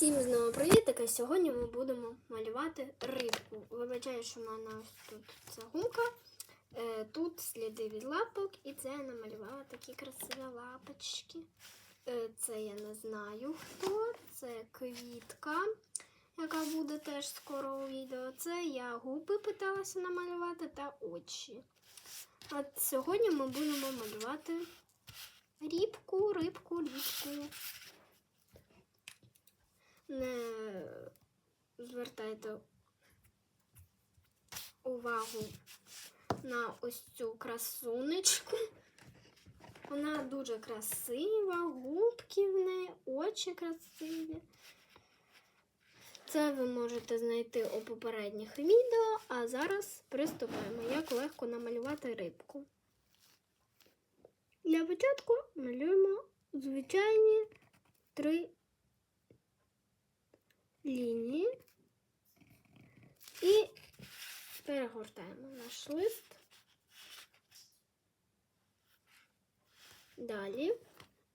Всім знову привіт! Сьогодні ми будемо малювати рибку. Вибачаю, що в мене ось тут ця гумка. Е, Тут сліди від лапок, і це я намалювала такі красиві лапочки. Е, Це я не знаю хто. Це квітка, яка буде теж скоро у відео. Це я губи питалася намалювати та очі. А сьогодні ми будемо малювати рібку, рибку, рібку не звертайте увагу на ось цю красунечку. Вона дуже красива, губки в неї, очі красиві. Це ви можете знайти у попередніх відео, а зараз приступаємо, як легко намалювати рибку. Для початку малюємо звичайні три лінії і перегортаємо наш лист. Далі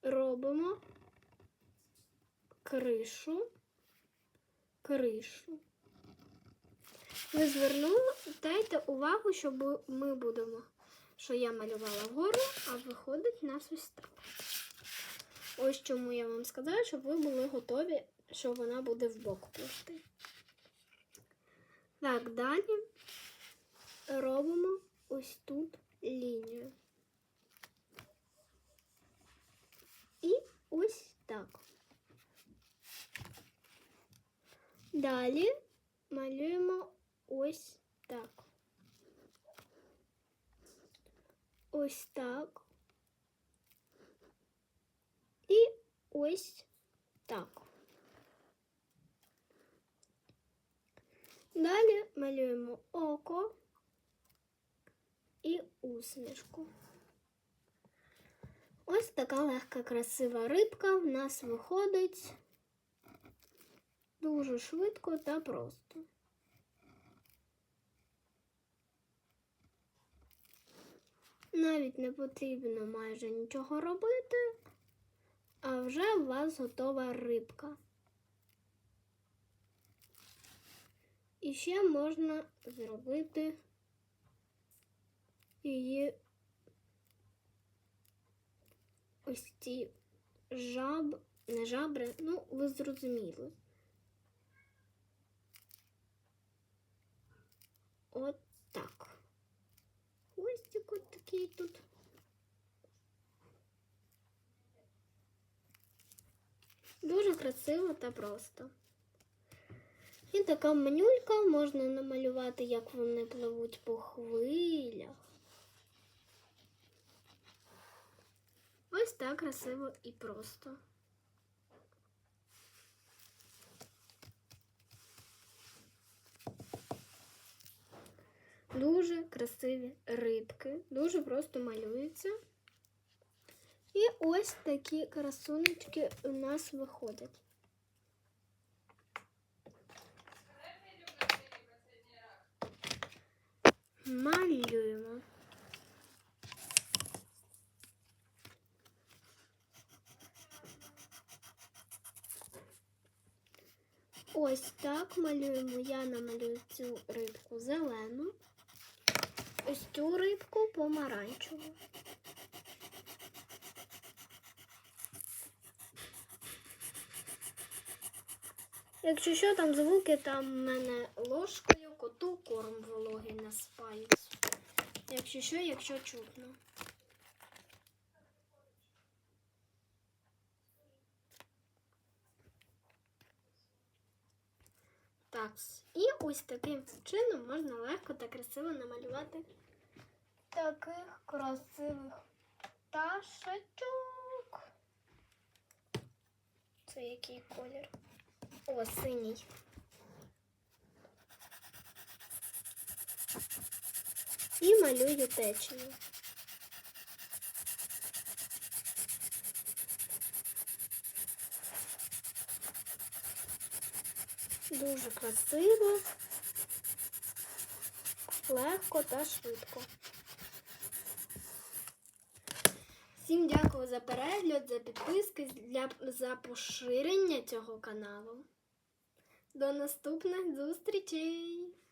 робимо кришу, кришу. Ви звернули, дайте увагу, що ми будемо, що я малювала вгору, а виходить у нас ось так. Ось чому я вам сказала, щоб ви були готові, що вона буде в бок плисти. Так, далі робимо ось тут лінію. І ось так. Далі малюємо ось так. Ось так. І ось так. Далі малюємо око і усмішку. Ось така легка красива рибка в нас виходить дуже швидко та просто. Навіть не потрібно майже нічого робити, а вже у вас готова рибка. І ще можна зробити її ось ці жаб, не жабри, ну, ви зрозуміли. От так. Хвостик от такий тут. Дуже красиво та просто. І така манюлька можна намалювати, як вони пливуть по хвилях. Ось так красиво і просто. Дуже красиві рибки, дуже просто малюються. І ось такі красунечки у нас виходять. Малюємо. Ось так малюємо. Я намалюю цю рибку зелену, ось цю рибку помаранчеву. Якщо що, там звуки, там в мене ложкою коту корм вологий насипають. Якщо що, якщо чутно. Так, і ось таким чином можна легко та красиво намалювати таких красивих пташечок. Це який колір? О, синій. Малюю течію. Дуже красиво, легко та швидко. Всім дякую за перегляд, за підписки, за поширення цього каналу. До наступних зустрічей!